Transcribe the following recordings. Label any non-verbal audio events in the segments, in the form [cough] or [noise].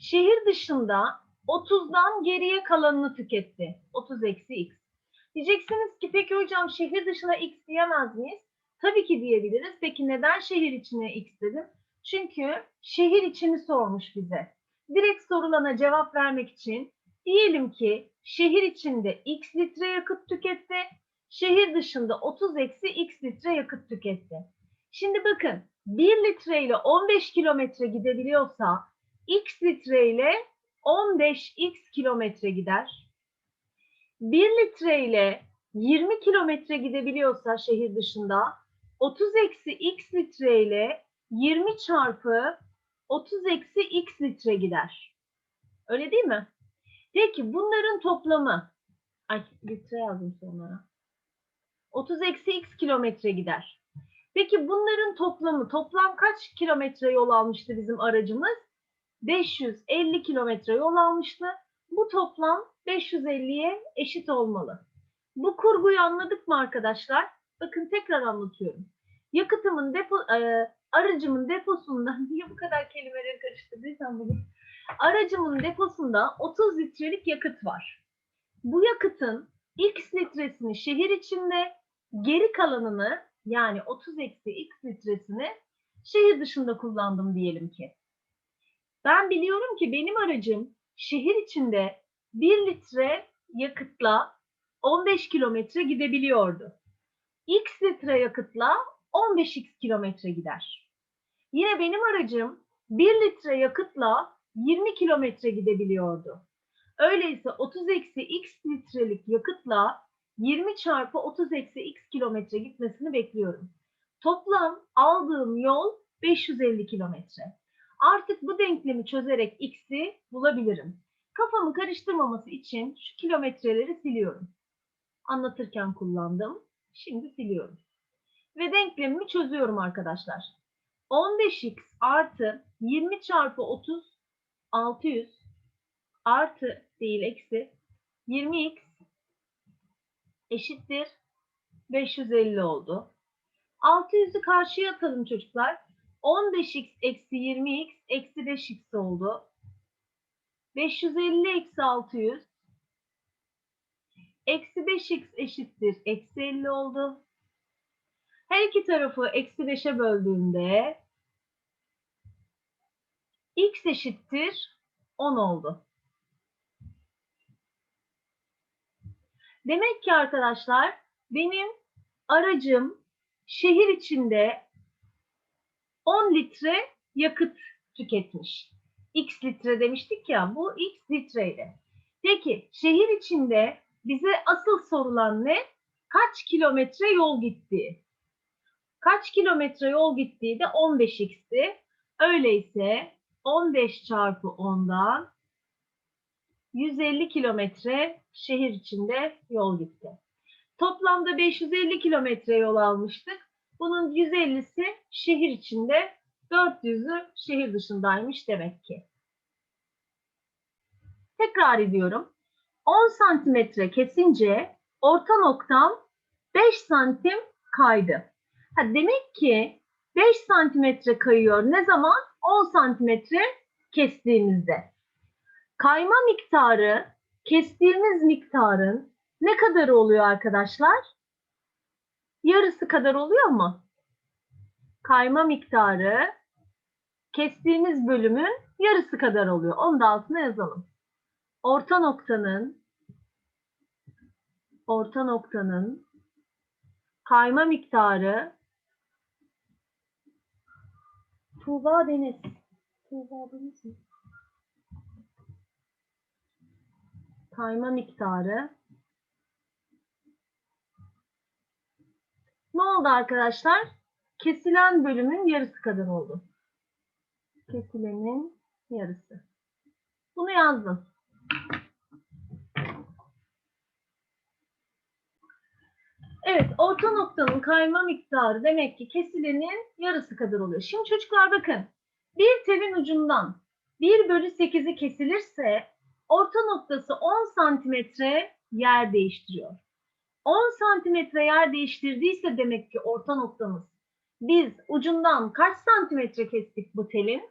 Şehir dışında 30'dan geriye kalanını tüketti. 30 eksi x. Diyeceksiniz ki peki hocam şehir dışına x diyemez miyiz? Tabii ki diyebiliriz. Peki neden şehir içine x dedim? Çünkü şehir içini sormuş bize. Direkt sorulana cevap vermek için diyelim ki şehir içinde x litre yakıt tüketti. Şehir dışında 30 eksi x litre yakıt tüketti. Şimdi bakın 1 litre ile 15 kilometre gidebiliyorsa x litre ile 15x kilometre gider. 1 litre ile 20 kilometre gidebiliyorsa şehir dışında 30 eksi x litre ile 20 çarpı 30 eksi x litre gider. Öyle değil mi? Peki bunların toplamı ay litre yazdım sonra. 30 eksi x kilometre gider. Peki bunların toplamı toplam kaç kilometre yol almıştı bizim aracımız? 550 kilometre yol almıştı. Bu toplam 550'ye eşit olmalı. Bu kurguyu anladık mı arkadaşlar? Bakın tekrar anlatıyorum. Yakıtımın depo, e, aracımın deposunda [laughs] niye bu kadar kelimeleri karıştırdıysam bugün? Aracımın deposunda 30 litrelik yakıt var. Bu yakıtın x litresini şehir içinde, geri kalanını yani 30 eksi x litresini şehir dışında kullandım diyelim ki. Ben biliyorum ki benim aracım şehir içinde 1 litre yakıtla 15 kilometre gidebiliyordu. X litre yakıtla 15x kilometre gider. Yine benim aracım 1 litre yakıtla 20 kilometre gidebiliyordu. Öyleyse 30 eksi x litrelik yakıtla 20 çarpı 30 eksi x kilometre gitmesini bekliyorum. Toplam aldığım yol 550 kilometre. Artık bu denklemi çözerek x'i bulabilirim. Kafamı karıştırmaması için şu kilometreleri siliyorum. Anlatırken kullandım. Şimdi siliyorum. Ve denklemimi çözüyorum arkadaşlar. 15x artı 20 çarpı 30 600 artı değil eksi 20x eşittir 550 oldu. 600'ü karşıya atalım çocuklar. 15x eksi 20x eksi 5x oldu. 550 eksi 600 eksi 5x eşittir eksi 50 oldu. Her iki tarafı eksi 5'e böldüğümde x eşittir 10 oldu. Demek ki arkadaşlar benim aracım şehir içinde 10 litre yakıt tüketmiş. X litre demiştik ya bu X litreydi. Peki şehir içinde bize asıl sorulan ne? Kaç kilometre yol gitti? Kaç kilometre yol gittiği de 15x'ti. Öyleyse 15 çarpı 10'dan 150 kilometre şehir içinde yol gitti. Toplamda 550 kilometre yol almıştık. Bunun 150'si şehir içinde, 400'ü şehir dışındaymış demek ki. Tekrar ediyorum. 10 santimetre kesince orta noktam 5 santim kaydı. Ha, demek ki 5 santimetre kayıyor. Ne zaman? 10 santimetre kestiğimizde. Kayma miktarı kestiğimiz miktarın ne kadar oluyor arkadaşlar? Yarısı kadar oluyor mu? Kayma miktarı kestiğimiz bölümün yarısı kadar oluyor. Onu da altına yazalım. Orta noktanın orta noktanın kayma miktarı Tuğba Deniz. Tuğba Deniz mi? Kayma miktarı. Ne oldu arkadaşlar? Kesilen bölümün yarısı kadar oldu. Kesilenin yarısı. Bunu yazdım. Evet, orta noktanın kayma miktarı demek ki kesilenin yarısı kadar oluyor. Şimdi çocuklar bakın, bir telin ucundan 1 bölü 8'i kesilirse orta noktası 10 santimetre yer değiştiriyor. 10 santimetre yer değiştirdiyse demek ki orta noktamız. Biz ucundan kaç santimetre kestik bu telin?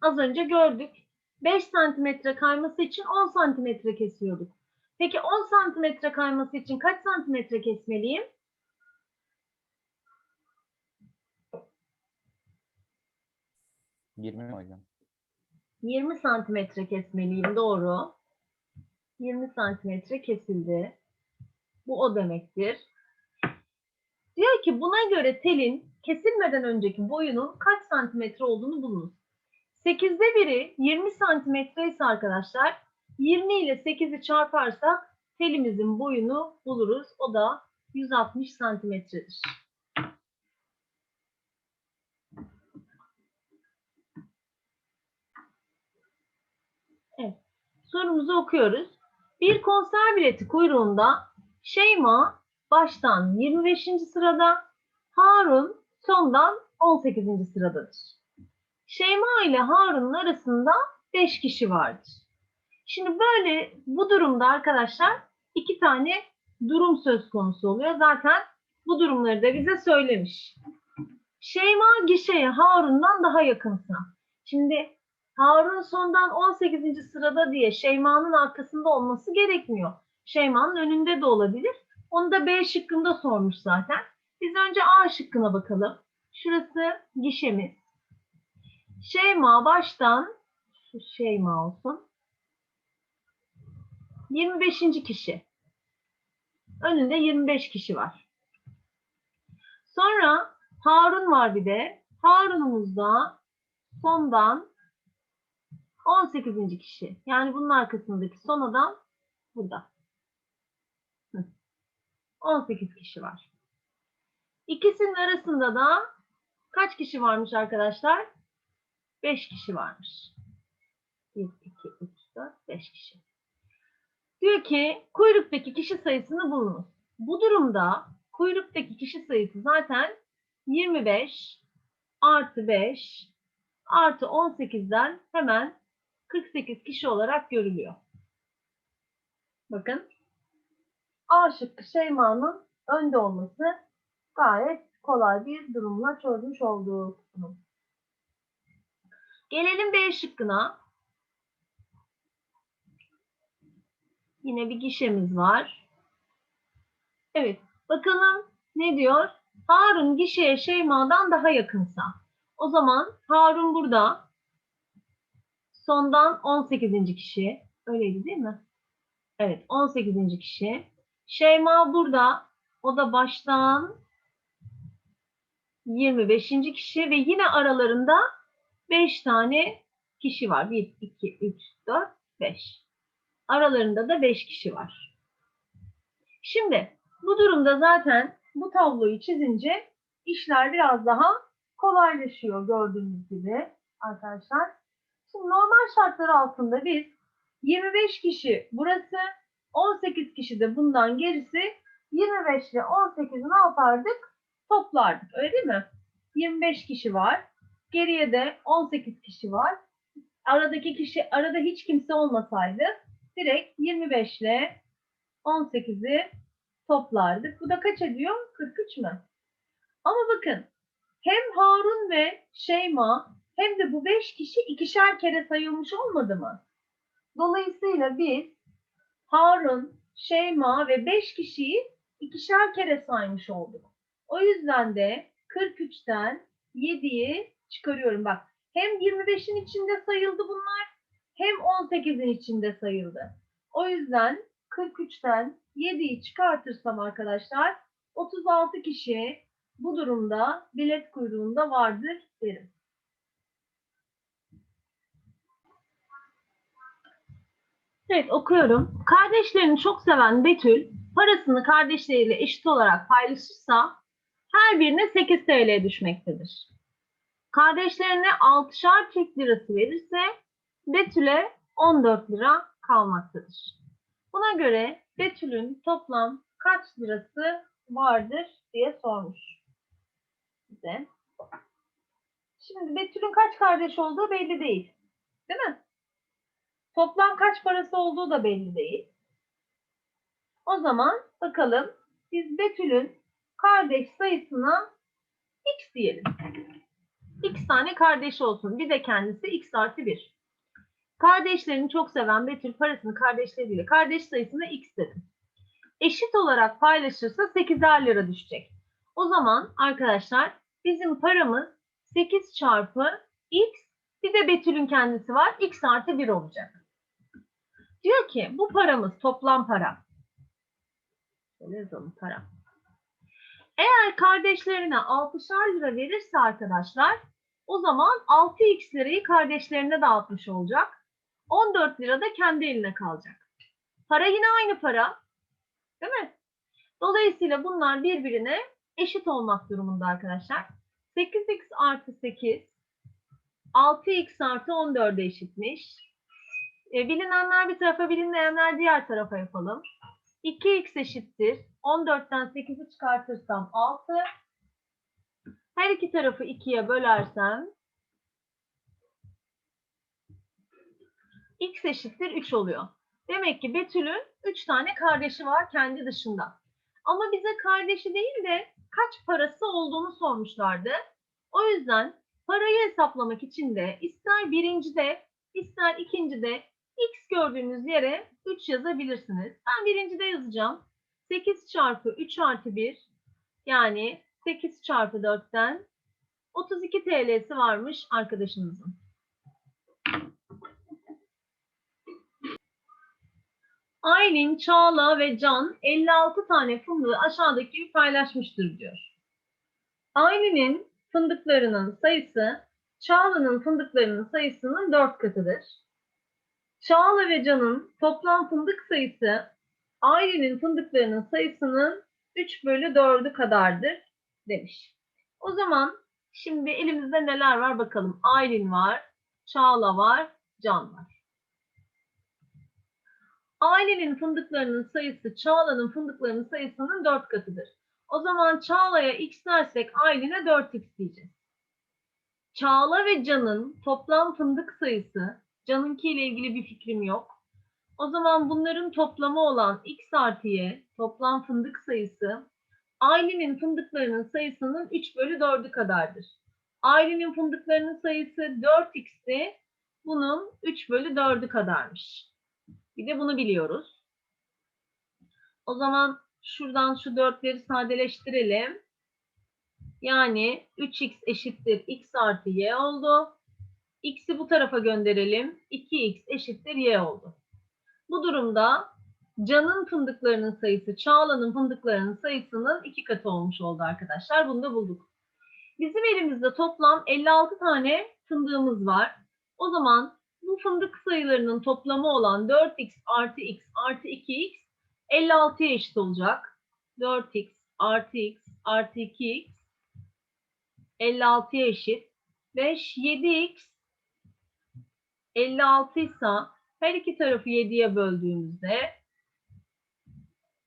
Az önce gördük. 5 santimetre kayması için 10 santimetre kesiyorduk. Peki 10 santimetre kayması için kaç santimetre kesmeliyim? Yirmi mi hocam? 20 santimetre kesmeliyim. Doğru. 20 santimetre kesildi. Bu o demektir. Diyor ki buna göre telin kesilmeden önceki boyunun kaç santimetre olduğunu bulunuz. 8'de biri 20 santimetre ise arkadaşlar 20 ile 8'i çarparsak telimizin boyunu buluruz. O da 160 santimetredir. Evet. Sorumuzu okuyoruz. Bir konser bileti kuyruğunda Şeyma baştan 25. sırada, Harun sondan 18. sıradadır. Şeyma ile Harun'un arasında 5 kişi vardır. Şimdi böyle bu durumda arkadaşlar iki tane durum söz konusu oluyor. Zaten bu durumları da bize söylemiş. Şeyma gişeye Harun'dan daha yakınsa. Şimdi Harun sondan 18. sırada diye Şeyma'nın arkasında olması gerekmiyor. Şeyma'nın önünde de olabilir. Onu da B şıkkında sormuş zaten. Biz önce A şıkkına bakalım. Şurası gişemiz. Şeyma baştan şu Şeyma olsun. 25. kişi. Önünde 25 kişi var. Sonra Harun var bir de. Harun'umuzda sondan 18. kişi. Yani bunun arkasındaki son adam burada. Hı. 18 kişi var. İkisinin arasında da kaç kişi varmış arkadaşlar? 5 kişi varmış. 1, 2, 3, 4, 5 kişi. Diyor ki kuyruktaki kişi sayısını bulunuz. Bu durumda kuyruktaki kişi sayısı zaten 25 artı 5 artı 18'den hemen 48 kişi olarak görülüyor. Bakın. A şıkkı Şeyma'nın önde olması gayet kolay bir durumla çözmüş olduk. bunu. Gelelim B şıkkına. Yine bir gişemiz var. Evet. Bakalım ne diyor? Harun gişeye Şeyma'dan daha yakınsa. O zaman Harun burada. Sondan 18. kişi. Öyleydi değil mi? Evet 18. kişi. Şeyma burada. O da baştan 25. kişi ve yine aralarında 5 tane kişi var. 1, 2, 3, 4, 5. Aralarında da 5 kişi var. Şimdi bu durumda zaten bu tabloyu çizince işler biraz daha kolaylaşıyor gördüğünüz gibi arkadaşlar. Şimdi normal şartlar altında biz 25 kişi burası, 18 kişi de bundan gerisi 25 ile 18'i ne yapardık? Toplardık öyle değil mi? 25 kişi var. Geriye de 18 kişi var. Aradaki kişi, arada hiç kimse olmasaydı direkt 25 ile 18'i toplardık. Bu da kaç ediyor? 43 mü? Ama bakın hem Harun ve Şeyma hem de bu 5 kişi ikişer kere sayılmış olmadı mı? Dolayısıyla biz Harun, Şeyma ve 5 kişiyi ikişer kere saymış olduk. O yüzden de 43'ten 7'yi çıkarıyorum. Bak hem 25'in içinde sayıldı bunlar hem 18'in içinde sayıldı. O yüzden 43'ten 7'yi çıkartırsam arkadaşlar 36 kişi bu durumda bilet kuyruğunda vardır derim. Evet okuyorum. Kardeşlerini çok seven Betül parasını kardeşleriyle eşit olarak paylaşırsa her birine 8 TL düşmektedir. Kardeşlerine 6'şar Türk lirası verirse Betül'e 14 lira kalmaktadır. Buna göre Betül'ün toplam kaç lirası vardır diye sormuş bize. Şimdi Betül'ün kaç kardeş olduğu belli değil. Değil mi? Toplam kaç parası olduğu da belli değil. O zaman bakalım biz Betül'ün kardeş sayısına x diyelim. X tane kardeşi olsun. Bir de kendisi X artı 1. Kardeşlerini çok seven Betül parasını kardeşleriyle kardeş sayısına X dedim. Eşit olarak paylaşırsa 8'er lira düşecek. O zaman arkadaşlar bizim paramız 8 çarpı X bir de Betül'ün kendisi var. X artı 1 olacak. Diyor ki bu paramız toplam para. Şöyle yazalım para. Eğer kardeşlerine 6'şar lira verirse arkadaşlar o zaman 6x lirayı kardeşlerine dağıtmış olacak. 14 lira da kendi eline kalacak. Para yine aynı para. Değil mi? Dolayısıyla bunlar birbirine eşit olmak durumunda arkadaşlar. 8x artı 8 6x artı 14'e eşitmiş. E, bilinenler bir tarafa bilinmeyenler diğer tarafa yapalım. 2x eşittir. 14'ten 8'i çıkartırsam 6. Her iki tarafı 2'ye bölersem x eşittir 3 oluyor. Demek ki Betül'ün 3 tane kardeşi var kendi dışında. Ama bize kardeşi değil de kaç parası olduğunu sormuşlardı. O yüzden parayı hesaplamak için de ister birincide ister ikincide x gördüğünüz yere 3 yazabilirsiniz. Ben birincide yazacağım. 8 çarpı 3 artı 1 yani 8 çarpı 4'ten 32 TL'si varmış arkadaşınızın. Aylin, Çağla ve Can 56 tane fındığı aşağıdaki gibi paylaşmıştır diyor. Aylin'in fındıklarının sayısı Çağla'nın fındıklarının sayısının 4 katıdır. Çağla ve Can'ın toplam fındık sayısı Aylin'in fındıklarının sayısının 3 bölü 4'ü kadardır demiş. O zaman şimdi elimizde neler var bakalım. Aylin var, Çağla var, Can var. Ailenin fındıklarının sayısı Çağla'nın fındıklarının sayısının 4 katıdır. O zaman Çağla'ya x dersek Aylin'e 4x diyeceğiz. Çağla ve Can'ın toplam fındık sayısı, Can'ınki ile ilgili bir fikrim yok. O zaman bunların toplamı olan x artı y, toplam fındık sayısı, Aylin'in fındıklarının sayısının 3 bölü 4'ü kadardır. Aylin'in fındıklarının sayısı 4x'ti, bunun 3 bölü 4'ü kadarmış. Bir de bunu biliyoruz. O zaman şuradan şu 4'leri sadeleştirelim. Yani 3x eşittir x artı y oldu. X'i bu tarafa gönderelim. 2x eşittir y oldu. Bu durumda Can'ın fındıklarının sayısı Çağla'nın fındıklarının sayısının iki katı olmuş oldu arkadaşlar. Bunu da bulduk. Bizim elimizde toplam 56 tane fındığımız var. O zaman bu fındık sayılarının toplamı olan 4x artı x artı 2x 56'ya eşit olacak. 4x artı x artı 2x 56'ya eşit. 5, 7x 56 ise her iki tarafı 7'ye böldüğümüzde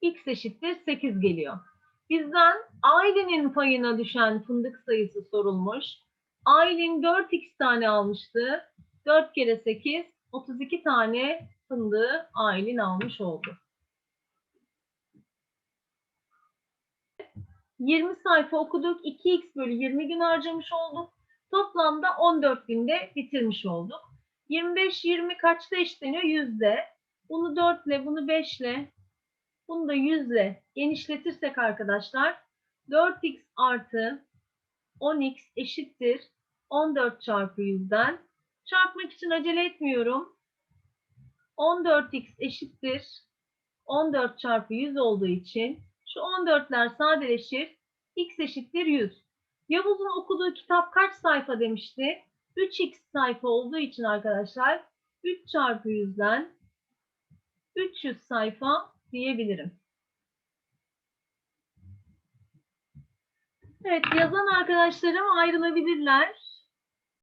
x eşittir 8 geliyor. Bizden Aylin'in payına düşen fındık sayısı sorulmuş. Aylin 4x tane almıştı. 4 kere 8, 32 tane fındığı Aylin almış oldu. 20 sayfa okuduk. 2x bölü 20 gün harcamış olduk. Toplamda 14 günde bitirmiş olduk. 25, 20 kaçta eşitleniyor? Yüzde. Bunu 4 ile, bunu 5 ile, bunu da 100 ile genişletirsek arkadaşlar 4x artı 10x eşittir 14 çarpı 100'den Çarpmak için acele etmiyorum. 14x eşittir. 14 çarpı 100 olduğu için şu 14'ler sadeleşir. x eşittir 100. Yavuz'un okuduğu kitap kaç sayfa demişti? 3x sayfa olduğu için arkadaşlar 3 çarpı 100'den 300 sayfa diyebilirim. Evet yazan arkadaşlarım ayrılabilirler.